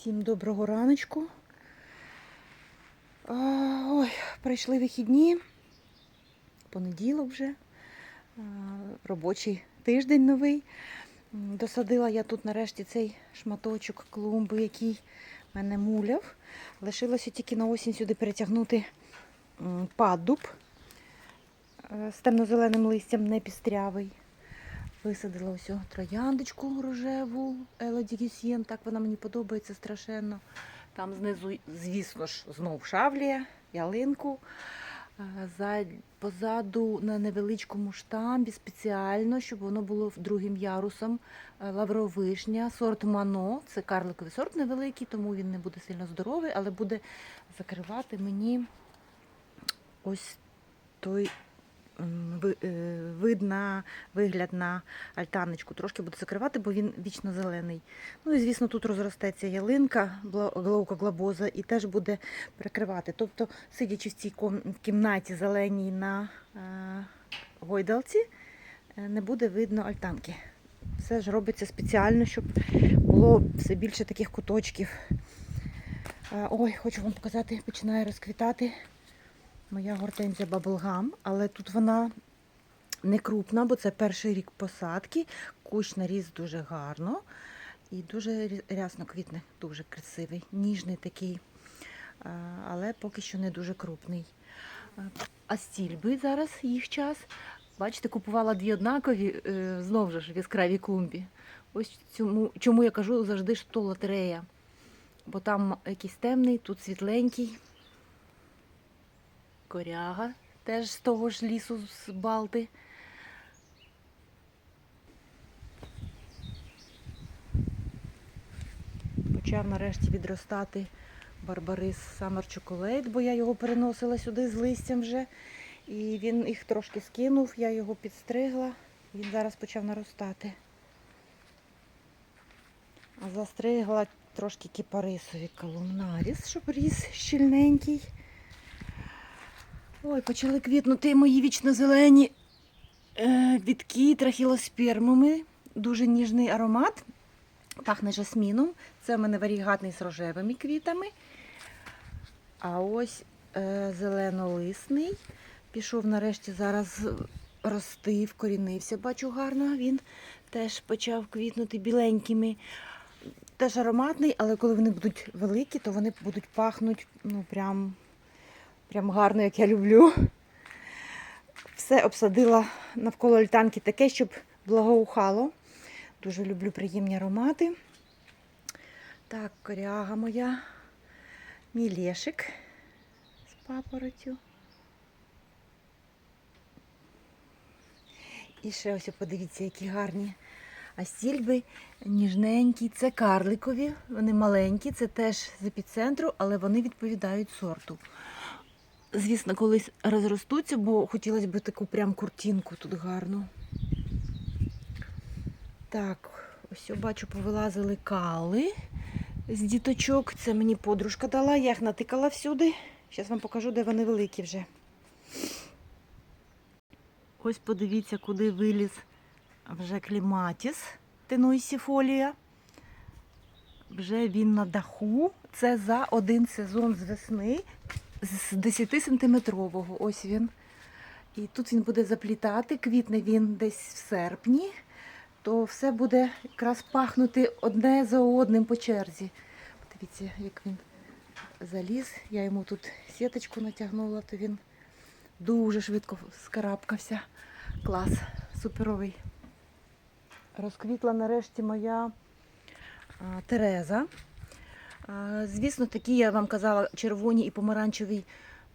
Всім доброго раночку. Ой, прийшли вихідні. Понеділок вже. Робочий тиждень новий. Досадила я тут нарешті цей шматочок клумби, який мене муляв. Лишилося тільки на осінь сюди перетягнути паддуб е, з темно-зеленим листям, не пістрявий. Висадила ось трояндочку рожеву Елоді Гюсьєн. Так вона мені подобається страшенно. Там знизу, звісно ж, знов шавлія, ялинку. Е, позаду на невеличкому штамбі спеціально, щоб воно було другим ярусом. е, Лавровишня, сорт Мано. Це карликовий сорт невеликий, тому він не буде сильно здоровий, але буде закривати мені ось той вид на вигляд на альтаночку. Трошки буду закривати, бо він вічно зелений. Ну і звісно, тут розростеться ялинка, бла- глоукоглобоза, і теж буде прикривати. Тобто, сидячи в цій кімнаті зеленій на е, гойдалці, е, не буде видно альтанки. Все ж робиться спеціально, щоб було все більше таких куточків. Е, Ой, хочу вам показати, починає розквітати моя гортензія Bubblegum, але тут вона не крупна, бо це перший рік посадки. Кущ наріс дуже гарно і дуже рясно квітне, дуже красивий, ніжний такий, але поки що не дуже крупний. А, стільби зараз їх час. Бачите, купувала дві однакові, е, знову ж в яскравій клумбі. Ось цьому, чому я кажу завжди, що лотерея. Бо там якийсь темний, тут світленький. Коряга теж з того ж лісу з Балти. Почав нарешті відростати барбарис Summer Chocolate, бо я його переносила сюди з листям вже. І він їх трошки скинув, я його підстригла. Він зараз почав наростати. Застригла трошки кіпарисові колумнаріс, щоб ріс щільненький. Ой, почали квітнути мої вічно зелені е, трахілоспермами. Дуже ніжний аромат. Пахне жасміном. Це в мене варігатний з рожевими квітами. А ось е, зеленолисний. Пішов нарешті зараз рости, вкорінився, бачу гарно. Він теж почав квітнути біленькими. Теж ароматний, але коли вони будуть великі, то вони будуть пахнути ну, прям, прям гарно, як я люблю. Все обсадила навколо альтанки таке, щоб благоухало. Дуже люблю приємні аромати. Так, коряга моя, мій лєшик з папоротю. І ще ось подивіться, які гарні астільби, ніжненькі. Це карликові, вони маленькі, це теж з епіцентру, але вони відповідають сорту. Звісно, колись розростуться, бо хотілося б таку прям куртинку тут гарну. Так, ось бачу, повилазили кали з діточок. Це мені подружка дала, я їх натикала всюди. Зараз вам покажу, де вони великі вже. Ось подивіться, куди виліз вже кліматіс тенуйсіфолія. Вже він на даху. Це за один сезон з весни з 10-сантиметрового. Ось він. І тут він буде заплітати, квітне він десь в серпні, то все буде якраз пахнути одне за одним по черзі. Подивіться, як він заліз. Я йому тут сіточку натягнула, то він дуже швидко скарабкався. Клас, суперовий. Розквітла нарешті моя а, Тереза. Звісно, такі, я вам казала, червоні і помаранчеві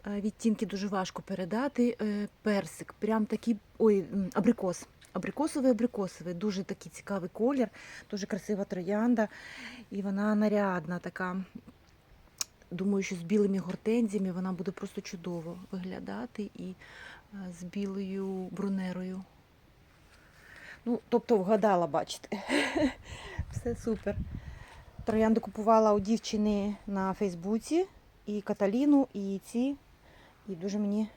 е, відтінки дуже важко передати. Е, Персик, прям такий, ой, абрикос. Абрикосовий абрикосовий, дуже такий цікавий колір, дуже красива троянда. І вона нарядна така. Думаю, що з білими гортензіями вона буде просто чудово виглядати і е, з білою брунерою. Ну, тобто вгадала, бачите. Все супер. Троянду купувала у дівчини на Фейсбуці і Каталіну, і ці. І дуже мені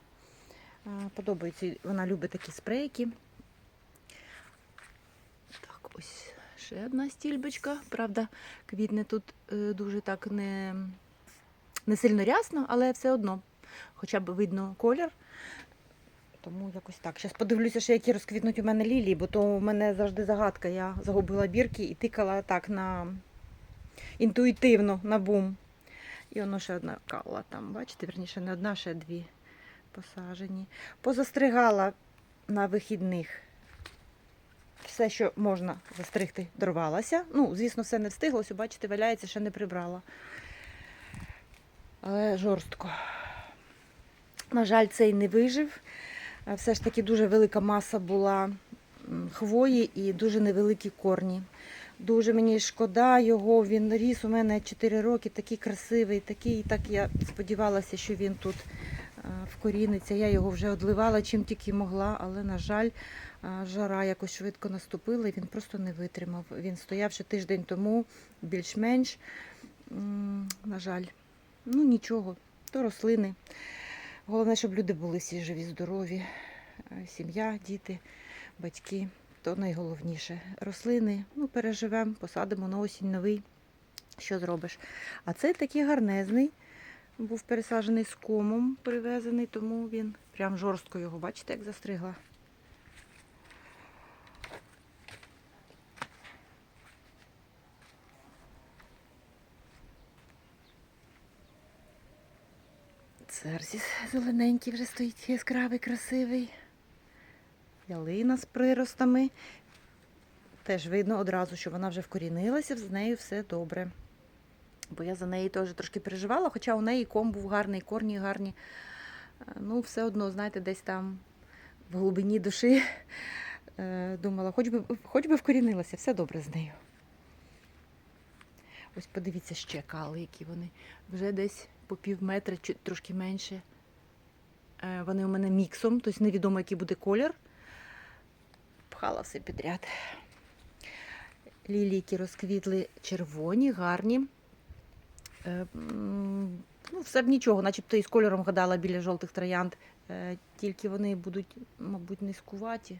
е, подобається. Вона любить такі спрейки. Так, ось Ще одна стільбочка. Правда, квітне тут е, дуже так не, не сильно рясно, але все одно. Хоча б видно колір. Тому якось так. Зараз подивлюся, ще які розквітнуть у мене лілії, бо то у мене завжди загадка. Я загубила бірки і тикала так на інтуїтивно на бум. І воно ще одна калла там, бачите, верніше, не одна, ще дві посажені. Позастригала на вихідних. Все, що можна застригти, дорвалася. Ну, звісно, все не встиглося, бачите, валяється, ще не прибрала. Але жорстко. На жаль, цей не вижив. Все ж таки дуже велика маса була хвої і дуже невеликі корні. Дуже мені шкода його. Він ріс у мене 4 роки, такий красивий, такий. Так я сподівалася, що він тут е, вкоріниться. Я його вже одливала чим тільки могла, але, на жаль, е, жара якось швидко наступила і він просто не витримав. Він стояв ще тиждень тому, більш-менш. На жаль, ну нічого, то рослини. Головне, щоб люди були всі живі, здорові, е, сім'я, діти, батьки. То найголовніше. Рослини, ну, переживемо, посадимо на осінь новий. Що зробиш? А цей такий гарнезний, був пересаджений з комом, привезений, тому він прям жорстко його, бачите, як застригла. Церзіс зелененький вже стоїть, яскравий, красивий. Ялина з приростами. Теж видно одразу, що вона вже вкорінилася, з нею все добре. Бо я за неї теж трошки переживала, хоча у неї ком був гарний, корні гарні. Е, Ну, все одно, знаєте, десь там в глибині душі е, думала, хоч би, хоч би вкорінилася, все добре з нею. Ось подивіться ще кали, які вони. Вже десь по пів метра, трошки менше. Е, Вони у мене міксом, тобто невідомо, який буде колір. Пхала все підряд. Лілійки розквітли червоні, гарні. Е, Ну, все б нічого, начебто із кольором гадала біля жовтих троянд. Е, Тільки вони будуть, мабуть, низкуваті.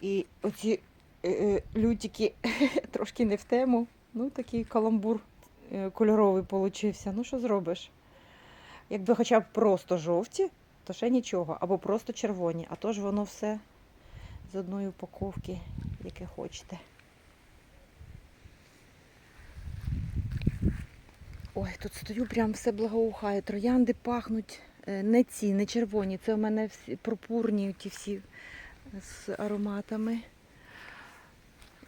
І оці е, лютики трошки не в тему. Ну, такий каламбур кольоровий получився. Ну, що зробиш? Якби хоча б просто жовті, то ще нічого. Або просто червоні. А то ж воно все з одної упаковки, яке хочете. Ой, тут стою, прям все благоухає. Троянди пахнуть е, не ці, не червоні. Це у мене всі пурпурні ті всі з ароматами.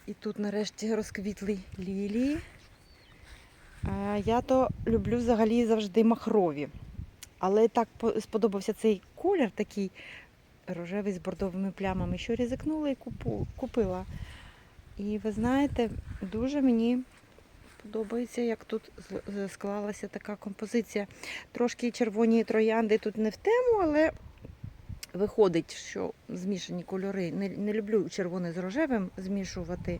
І тут нарешті розквітли лілії. Я то люблю взагалі завжди махрові. Але так сподобався цей колір такий рожевий з бордовими плямами, що ризикнула і купила. І ви знаєте, дуже мені подобається, як тут склалася така композиція. Трошки червоні троянди тут не в тему, але виходить, що змішані кольори. Не, не люблю червоне з рожевим змішувати.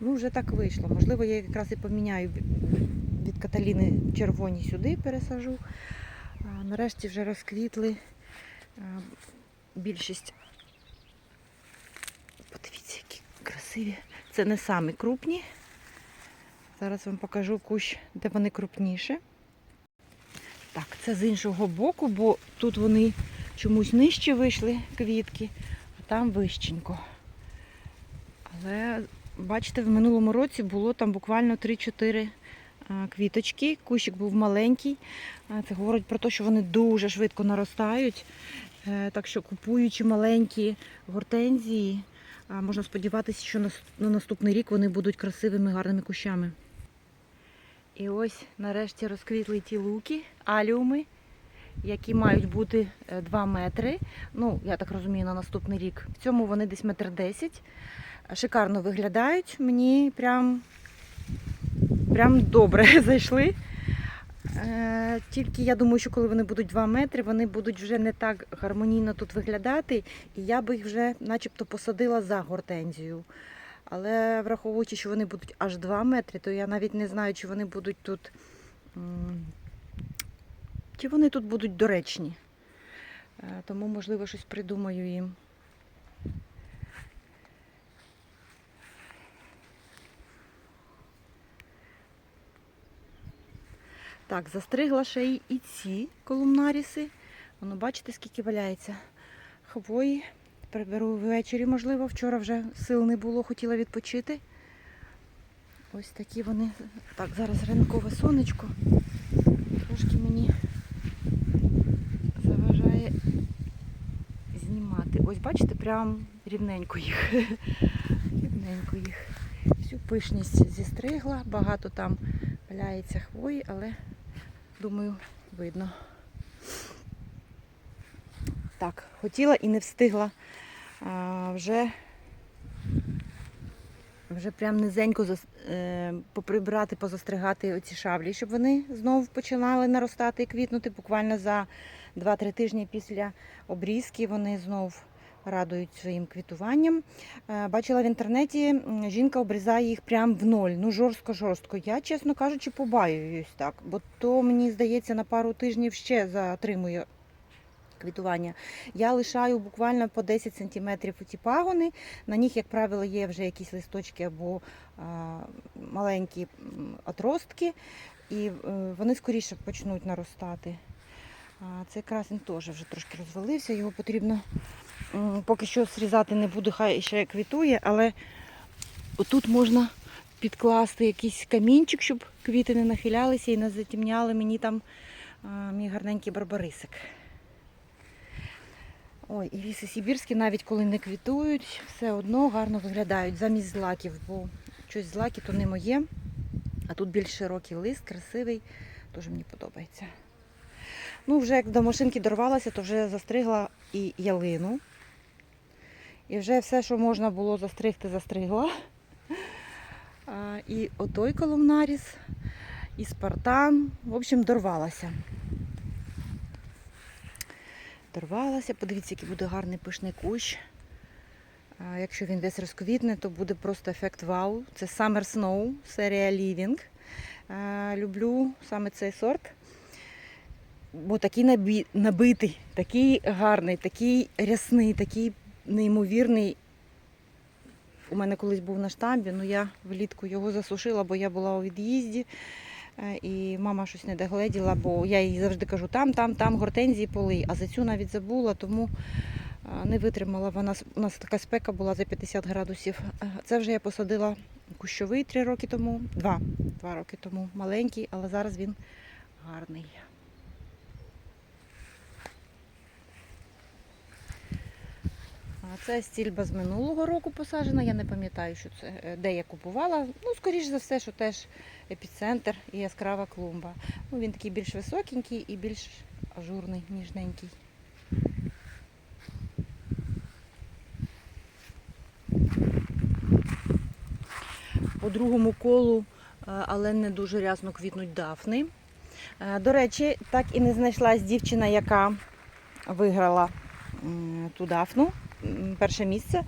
Ну, вже так вийшло. Можливо, я якраз і поміняю від- Каталіни червоні сюди пересажу. Нарешті вже розквітли більшість. Подивіться, які красиві. Це не самі крупні. Зараз вам покажу кущ, де вони крупніші. Так, це з іншого боку, бо тут вони чомусь нижче вийшли квітки, а там вищенько. Але бачите, в минулому році було там буквально 3-4 квіточки. Кущик був маленький. Це говорить про те, що вони дуже швидко наростають. Е, Так що купуючи маленькі гортензії, можна сподіватися, що на наступний рік вони будуть красивими, гарними кущами. І ось нарешті розквітли ті луки, аліуми, які мають бути 2 метри. Ну, я так розумію, на наступний рік. В цьому вони десь метр десять. Шикарно виглядають. Мені прям, прям добре зайшли. Е, Тільки я думаю, що коли вони будуть 2 метри, вони будуть вже не так гармонійно тут виглядати, і я би їх вже начебто посадила за гортензію. Але враховуючи, що вони будуть аж 2 метри, то я навіть не знаю, чи вони будуть тут. Чи вони тут будуть доречні. Е, Тому, можливо, щось придумаю їм. Так, застригла ще й і ці колумнаріси. Воно, бачите, скільки валяється хвої. Приберу ввечері, можливо. Вчора вже сил не було, хотіла відпочити. Ось такі вони. Так, зараз ранкове сонечко. Трошки мені заважає знімати. Ось бачите, прям рівненько їх. Рівненько їх. Всю пишність зістригла, багато там валяється хвої, але думаю, видно. Так, хотіла і не встигла. А, вже, вже прям низенько зас- е, поприбрати, позастригати оці шаблі, щоб вони знову починали наростати і квітнути. Буквально за 2-3 тижні після обрізки вони знов радують своїм квітуванням. Е, Бачила в інтернеті, жінка обрізає їх прям в ноль, ну жорстко-жорстко. Я, чесно кажучи, побаююсь так, бо то мені здається на пару тижнів ще затримує квітування. Я лишаю буквально по 10 см ці пагони. На них, як правило, є вже якісь листочки або маленькі отростки, і е, вони скоріше почнуть наростати. Цей красень теж вже трошки розвалився, його потрібно поки що зрізати не буду, хай ще квітує, але отут можна підкласти якийсь камінчик, щоб квіти не нахилялися і не затемняли мені там а, мій гарненький барбарисик. Ой, і ліси сибірські, навіть коли не квітують, все одно гарно виглядають замість злаків, бо щось злаки то не моє. А тут більш широкий лист, красивий, дуже мені подобається. Ну, вже як до машинки дорвалася, то вже застригла і ялину. І вже все, що можна було застригти, застригла. А, і отой колумнаріс, і спартан. В общем, дорвалася. Дорвалася. Подивіться, який буде гарний пишний кущ. А, Якщо він весь розквітне, то буде просто ефект вау. Це Summer Snow, серія Living. А, Люблю саме цей сорт. Бо такий набитий, такий гарний, такий рясний, такий неймовірний. У мене колись був на штамбі, але я влітку його засушила, бо я була у від'їзді. Е, І мама щось не догледіла, бо я їй завжди кажу, там, там, там гортензії полий, а за цю навіть забула, тому е, не витримала. Вона у нас така спека була за 50 градусів. Е, Це вже я посадила кущовий три роки тому, два, два роки тому. Маленький, але зараз він гарний. А Це стільба з минулого року посаджена. Я не пам'ятаю, що це, е, де я купувала. Ну, скоріш за все, що теж епіцентр і яскрава клумба. Ну, він такий більш високенький і більш ажурний, ніжненький. По другому колу, е, але не дуже рясно квітнуть дафни. Е, До речі, так і не знайшлась дівчина, яка виграла ту дафну, перше місце.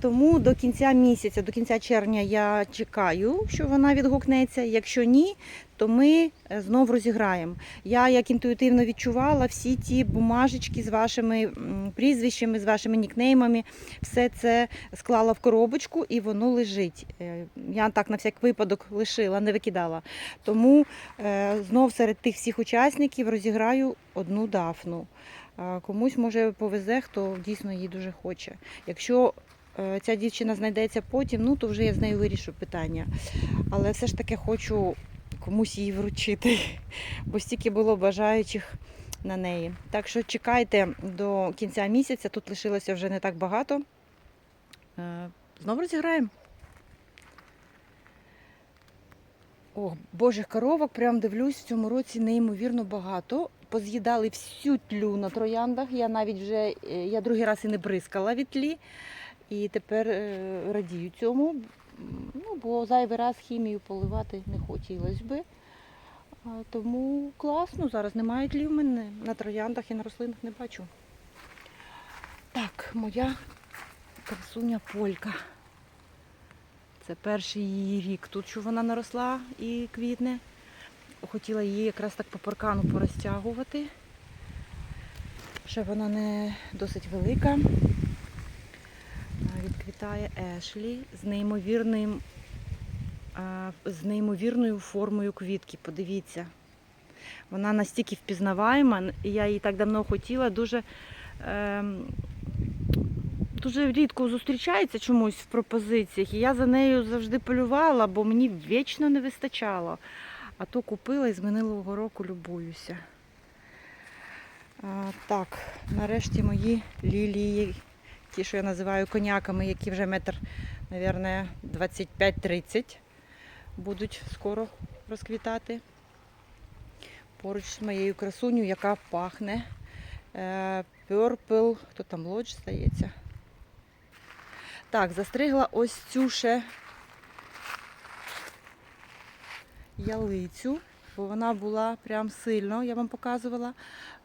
Тому до кінця місяця, до кінця червня я чекаю, що вона відгукнеться. Якщо ні, то ми е, знов розіграємо. Я як інтуїтивно відчувала всі ті бумажечки з вашими прізвищами, з вашими нікнеймами, все це склала в коробочку і воно лежить. Е, Я так на всяк випадок лишила, не викидала. Тому е, знов серед тих всіх учасників розіграю одну дафну. Комусь може повезе, хто дійсно її дуже хоче. Якщо е, ця дівчина знайдеться потім, ну то вже я з нею вирішу питання. Але все ж таки хочу комусь її вручити, бо стільки було бажаючих на неї. Так що чекайте до кінця місяця, тут лишилося вже не так багато. Е, Знову розіграємо. Ох, божих коровок, прям дивлюсь, в цьому році неймовірно багато. Поз'їдали всю тлю на трояндах. Я навіть вже е, я другий раз і не бризкала від тлі. І тепер е, радію цьому. Ну, бо зайвий раз хімію поливати не хотілося би. Тому класно, зараз немає тлі в мене. На трояндах і на рослинах не бачу. Так, моя красуня полька. Це перший її рік. Тут що вона наросла і квітне. Хотіла її якраз так по паркану порозтягувати. Ще вона не досить велика. Відквітає Ешлі з неймовірним, з неймовірною формою квітки. Подивіться, Вона настільки впізнаваєма, я її так давно хотіла, дуже, ем, дуже рідко зустрічається чомусь в пропозиціях. І я за нею завжди полювала, бо мені вічно не вистачало. А то купила і з минулого року любуюся. А, так, нарешті мої лілії, ті, що я називаю коняками, які вже метр, мабуть, 25-30 будуть скоро розквітати. Поруч з моєю красуню, яка пахне. Е, Purple, хто там лодж, здається. Так, застригла ось цю ще ялицю, бо вона була прям сильно, я вам показувала.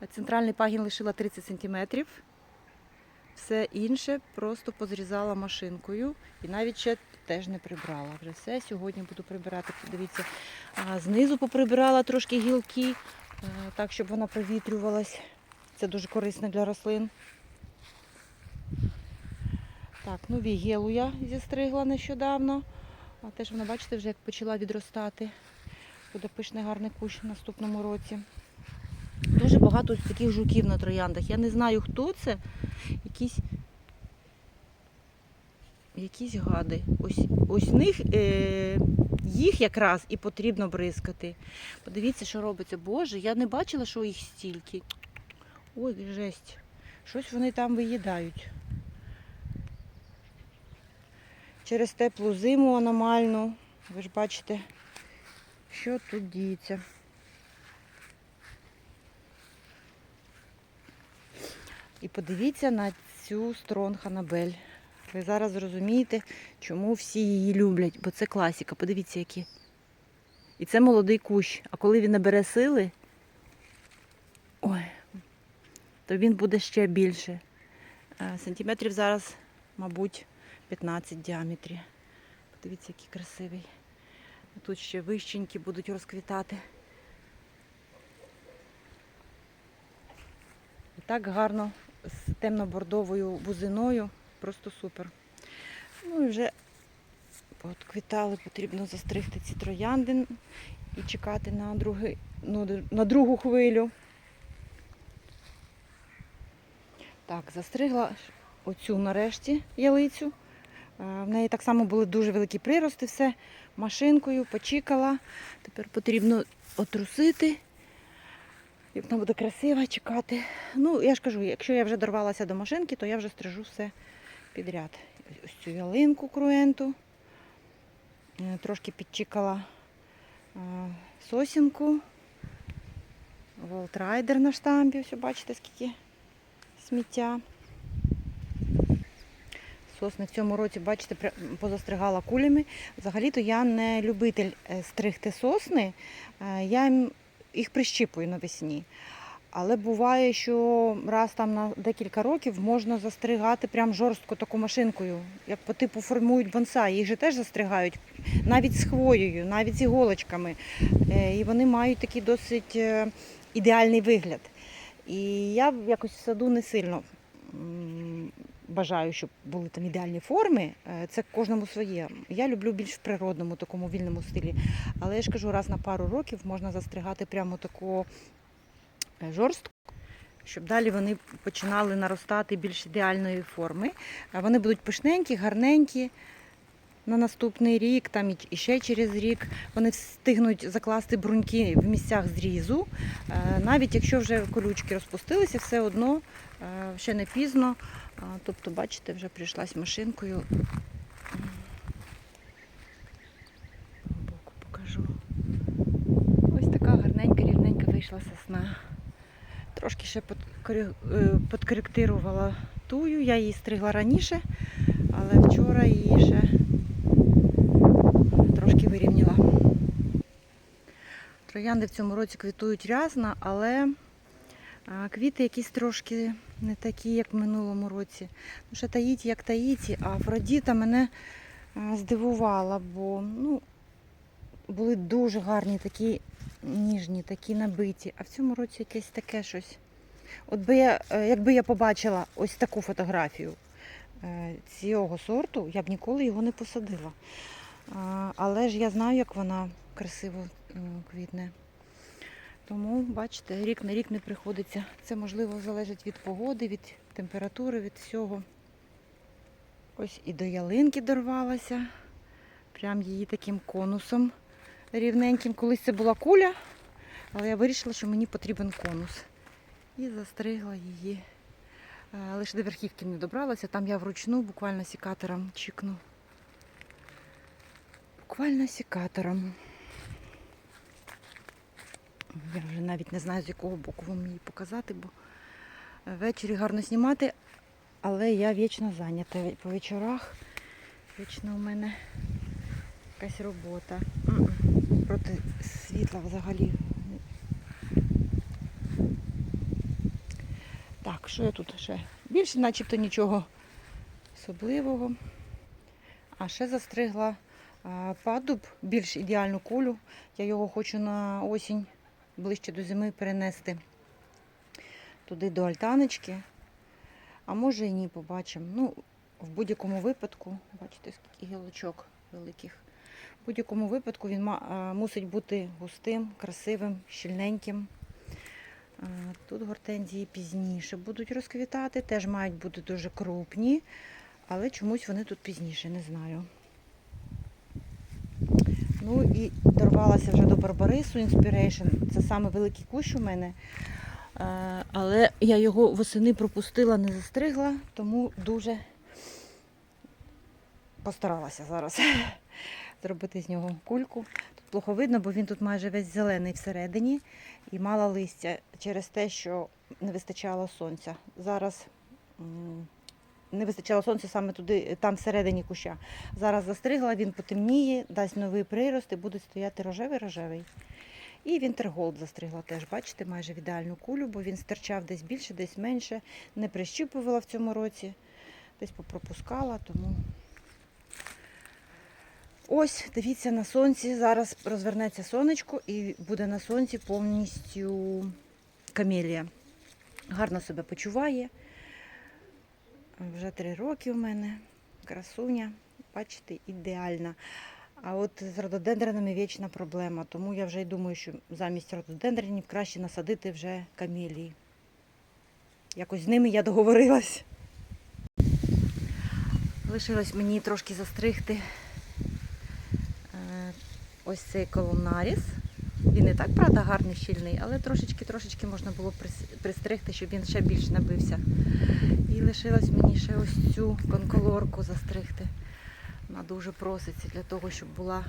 Центральний пагін лишила 30 см. Все інше просто позрізала машинкою і навіть ще теж не прибрала. Вже все сьогодні буду прибирати. Подивіться, а, знизу поприбирала трошки гілки, е, так, щоб вона провітрювалась. Це дуже корисно для рослин. Так, ну вігелу я зістригла нещодавно. А теж вона, бачите, вже як почала відростати. Буде пишний гарний кущ в наступному році. Дуже багато таких жуків на трояндах. Я не знаю, хто це. Якісь, якісь гади. Ось, ось них, е, їх якраз і потрібно бризкати. Подивіться, що робиться. Боже, я не бачила, що їх стільки. Ой, жесть. Щось вони там виїдають. Через теплу зиму аномальну. Ви ж бачите, що тут діється. І подивіться на цю Стронг Анабель. Ви зараз зрозумієте, чому всі її люблять, бо це класіка. Подивіться, які. І це молодий кущ. А коли він набере сили, ой, то він буде ще більше. Е, Сантиметрів зараз, мабуть, 15 в діаметрі. Подивіться, який красивий. Тут ще вищенькі будуть розквітати. І так гарно з темно-бордовою бузиною. Просто супер. Ну і вже от квітали, потрібно застригти ці троянди і чекати на, другий, ну, на другу хвилю. Так, застригла оцю нарешті ялицю. Е, В неї так само були дуже великі прирости, все машинкою почікала. Тепер потрібно отрусити. Як вона буде красива, чекати. Ну, я ж кажу, якщо я вже дорвалася до машинки, то я вже стрижу все підряд. Ось цю ялинку круенту. Е, Трошки підчікала е, сосінку. Волтрайдер на штампі. Ось бачите, скільки сміття. Сосни в цьому році, бачите, позастригала кулями. Взагалі-то я не любитель е, стригти сосни. Е, Я їх прищіпую навесні. Але буває, що раз там на декілька років можна застригати прям жорстко таку машинкою, як по типу формують бонсай. Їх же теж застригають навіть з хвоєю, навіть з іголочками. Е, І вони мають такий досить ідеальний вигляд. І я якось в саду не сильно бажаю, щоб були там ідеальні форми. Е, Це кожному своє. Я люблю більш в природному, такому вільному стилі. Але я ж кажу, раз на пару років можна застригати прямо таку е, жорстку, щоб далі вони починали наростати більш ідеальної форми. Вони будуть пишненькі, гарненькі. На наступний рік, там і- ще через рік вони встигнуть закласти бруньки в місцях зрізу. Е, Навіть якщо вже колючки розпустилися, все одно е, ще не пізно. Тобто, бачите, вже прийшлась машинкою. Боку покажу. Ось така гарненька, рівненька вийшла сосна. Трошки ще е, подкоректирувала тую. Я її стригла раніше, але вчора її ще трошки вирівняла. Троянди в цьому році квітують рясно, але квіти якісь трошки не такі, як в минулому році. Ну, ще таїті, як таїті, а Афродіта мене здивувала, бо ну, були дуже гарні, такі ніжні, такі набиті. А в цьому році якесь таке щось. От би я, е, якби я побачила ось таку фотографію е, цього сорту, я б ніколи його не посадила. Але ж я знаю, як вона красиво квітне. Тому, бачите, рік на рік не приходиться. Це можливо залежить від погоди, від температури, від всього. Ось і до ялинки дорвалася. Прям її таким конусом рівненьким. Колись це була куля, але я вирішила, що мені потрібен конус. І застригла її. Лише до верхівки не добралася, там я вручну буквально сікатором чікну. Буквально сікатором. Я вже навіть не знаю, з якого боку вам її показати, бо ввечері гарно знімати, але я вічно зайнята по вечорах. Вічно у мене якась робота. Проти світла взагалі. Так, що я тут ще? Більше начебто нічого особливого. А ще застригла падуб, більш ідеальну кулю. Я його хочу на осінь ближче до зими перенести туди до альтаночки. А може і ні, побачимо. Ну, в будь-якому випадку, бачите, скільки гілочок великих. В будь-якому випадку він мусить бути густим, красивим, щільненьким. Тут гортензії пізніше будуть розквітати, теж мають бути дуже крупні, але чомусь вони тут пізніше, не знаю. Ну і дорвалася вже до Барбарису Inspiration. Це саме великий кущ у мене. Е, Але я його восени пропустила, не застригла, тому дуже постаралася зараз зробити з нього кульку. Тут плохо видно, бо він тут майже весь зелений всередині і мало листя через те, що не вистачало сонця. Зараз не вистачало сонця саме туди, там всередині куща. Зараз застригла, він потемніє, дасть новий прирост і буде стояти рожевий-рожевий. І Вінтерголд застригла теж, бачите, майже в ідеальну кулю, бо він стирчав десь більше, десь менше. Не прищіпувала в цьому році, десь попропускала, тому. Ось, дивіться на сонці. Зараз розвернеться сонечко і буде на сонці повністю камелія. Гарно себе почуває. Вже три роки у мене. Красуня, бачите, ідеальна. А от з рододендронами вічна проблема. Тому я вже й думаю, що замість рододендронів краще насадити вже камелії. Якось з ними я договорилась. Лишилось мені трошки застригти е, ось цей колумнаріс. Він не так, правда, гарний, щільний, але трошечки-трошечки можна було прис- пристригти, щоб він ще більш набився. І лишилось мені ще ось цю конколорку застригти. Вона дуже проситься для того, щоб була е,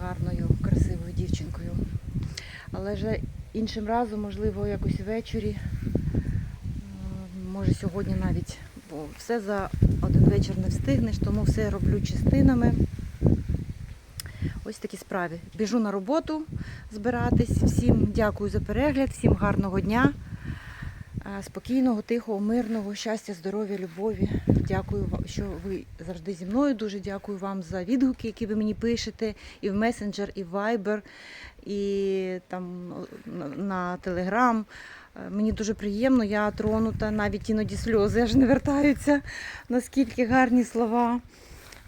гарною, красивою дівчинкою. Але вже іншим разом, можливо, якось ввечері, може сьогодні навіть, бо все за один вечір не встигнеш, тому все роблю частинами. Ось такі справи. Біжу на роботу збиратись. Всім дякую за перегляд, всім гарного дня. Е, Спокійного, тихого, мирного, щастя, здоров'я, любові. Дякую, що ви завжди зі мною. Дуже дякую вам за відгуки, які ви мені пишете і в месенджер, і в Viber, і там на-. Е, Мені дуже приємно, я тронута, навіть іноді сльози аж не вертаються, наскільки гарні слова.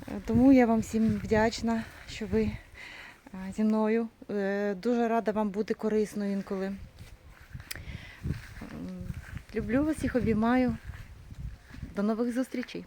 Е, Тому я вам всім вдячна, що ви зі мною. Е, Дуже рада вам бути корисною інколи. Люблю вас, їх обіймаю. До нових зустрічей.